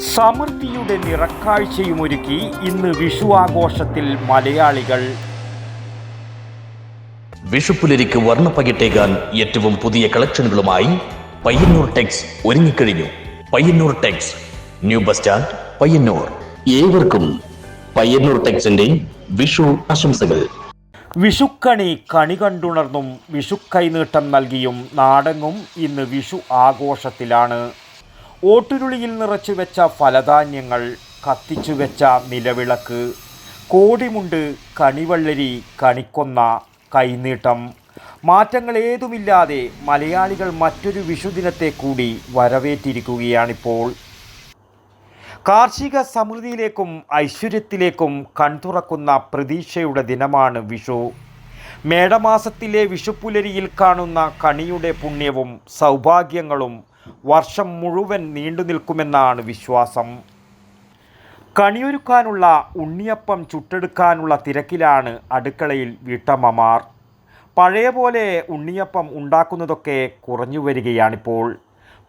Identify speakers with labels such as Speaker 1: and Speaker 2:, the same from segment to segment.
Speaker 1: സമൃദ്ധിയുടെ നിറക്കാഴ്ചയുമൊരുക്കി ഇന്ന് വിഷു ആഘോഷത്തിൽ മലയാളികൾ.
Speaker 2: വിഷുപ്പുലരിക്ക് വർണ പകിട്ടേക്കാൻ ഏറ്റവും പുതിയ കളക്ഷനുകളുമായി പയ്യന്നൂർ ടെക്സ് ഒരുങ്ങിക്കഴിഞ്ഞു. Payyanur Tex new bus stand Payyanur. ഏവർക്കും പയ്യന്നൂർ ടെക്സിന്റെ വിഷു ആശംസകൾ.
Speaker 1: വിഷുക്കണി കണി കണ്ടുണർന്നും വിഷുക്കൈനീട്ടം നൽകിയും നാടെങ്ങും ഇന്ന് വിഷു ആഘോഷത്തിലാണ്. ഓട്ടുരുളിയിൽ നിറച്ചു വെച്ച ഫലധാന്യങ്ങൾ കത്തിച്ചു വെച്ച നിലവിളക്ക് കോടിമുണ്ട് കണിവള്ളരി കണിക്കൊന്ന കൈനീട്ടം മാറ്റങ്ങൾ ഏതുമില്ലാതെ മലയാളികൾ മറ്റൊരു വിഷുദിനത്തെ കൂടി വരവേറ്റിരിക്കുകയാണിപ്പോൾ. കാർഷിക സമൃദ്ധിയിലേക്കും ഐശ്വര്യത്തിലേക്കും കൺതുറക്കുന്ന പ്രതീക്ഷയുടെ ദിനമാണ് വിഷു. മേടമാസത്തിലെ വിഷുപ്പുലരിയിൽ കാണുന്ന കണിയുടെ പുണ്യവും സൗഭാഗ്യങ്ങളും വർഷം മുഴുവൻ നീണ്ടു നിൽക്കുമെന്നാണ് വിശ്വാസം. കണിയൊരുക്കാനുള്ള ഉണ്ണിയപ്പം ചുട്ടെടുക്കാനുള്ള തിരക്കിലാണ് അടുക്കളയിൽ വീട്ടമ്മമാർ. പഴയ പോലെ ഉണ്ണിയപ്പം ഉണ്ടാക്കുന്നതൊക്കെ കുറഞ്ഞു വരികയാണിപ്പോൾ.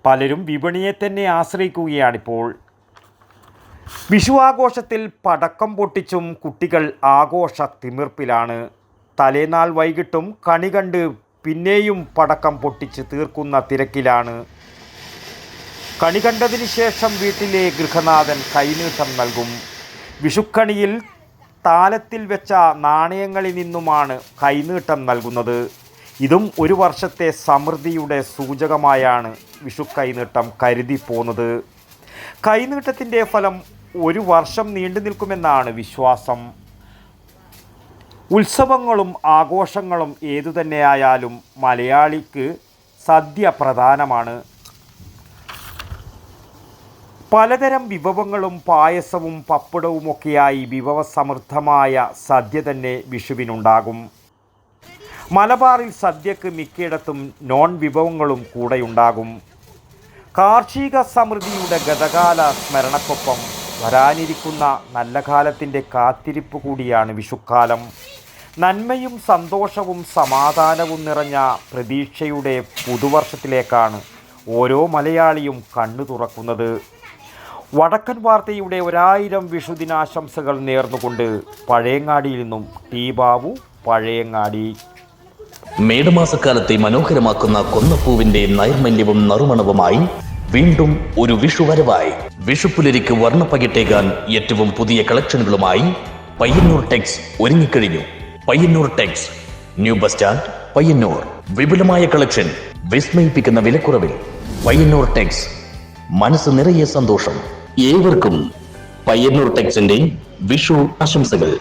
Speaker 1: പലരും വിപണിയെ തന്നെ ആശ്രയിക്കുകയാണിപ്പോൾ. വിഷു ആഘോഷത്തിൽ പടക്കം പൊട്ടിച്ചും കുട്ടികൾ ആഘോഷ തിമിർപ്പിലാണ്. തലേനാൾ വൈകിട്ടും കണി കണ്ട് പിന്നെയും പടക്കം പൊട്ടിച്ച് തീർക്കുന്ന തിരക്കിലാണ് കണി കണ്ടതിന് ശേഷം വീട്ടിലെ ഗൃഹനാഥൻ കൈനീട്ടം നൽകും. വിഷുക്കണിയിൽ താലത്തിൽ വെച്ച നാണയങ്ങളിൽ നിന്നുമാണ് കൈനീട്ടം നൽകുന്നത്. ഇതും ഒരു വർഷത്തെ സമൃദ്ധിയുടെ സൂചകമായാണ് വിഷു കൈനീട്ടം കരുതി പോന്നത്. കൈനീട്ടത്തിന്റെ ഫലം ഒരു വർഷം നീണ്ടു നിൽക്കുമെന്നാണ് വിശ്വാസം. ഉത്സവങ്ങളും ആഘോഷങ്ങളും ഏതുതന്നെയായാലും മലയാളിക്ക് സദ്യ പ്രധാനമാണ്. പലതരം വിഭവങ്ങളും പായസവും പപ്പടവും ഒക്കെയായി വിഭവസമൃദ്ധമായ സദ്യ തന്നെ വിഷുവിനുണ്ടാകും. മലബാറിൽ സദ്യക്ക് മിക്കയിടത്തും നോൺ വിഭവങ്ങളും കൂടെയുണ്ടാകും. കാർഷിക സമൃദ്ധിയുടെ ഗതകാല സ്മരണക്കൊപ്പം വരാനിരിക്കുന്ന നല്ല കാലത്തിന്റെ കാത്തിരിപ്പ് കൂടിയാണ് വിഷുക്കാലം. നന്മയും സന്തോഷവും സമാധാനവും നിറഞ്ഞ പ്രതീക്ഷയുടെ പുതുവർഷത്തിലേക്കാണ് ഓരോ മലയാളിയും കണ്ണു തുറക്കുന്നത്. വടക്കൻ വാർത്തയുടെ ഒരായിരം വിഷുദിനാശംസകൾ നേർന്നുകൊണ്ട് പഴയങ്ങാടിയിൽ നിന്നും ടി ബാബു പഴയങ്ങാടി.
Speaker 2: മേടമാസക്കാലത്തെ മനോഹരമാക്കുന്ന കൊന്നപ്പൂവിന്റെ നൈർമല്യവും നറുമണവുമായി വീണ്ടും ഒരു വിഷു വരവായി. വിഷുപ്പുലരിക്ക് വർണപ്പകിട്ടേകാൻ ഏറ്റവും പുതിയ കളക്ഷനുകളുമായി പയ്യന്നൂർ ടെക്സ് ഒരുങ്ങിക്കഴിഞ്ഞു. Payyanur Tex new bus stand Payyanur. വിപുലമായ കളക്ഷൻ വിസ്മയിപ്പിക്കുന്ന വിലക്കുറവിൽ. പയ്യന്നൂർ ടെക്സ് മനസ്സ് നിറയെ സന്തോഷം. ഏവർക്കും പയ്യന്നൂർ ടെക്സിന്റെ വിഷു ആശംസകൾ.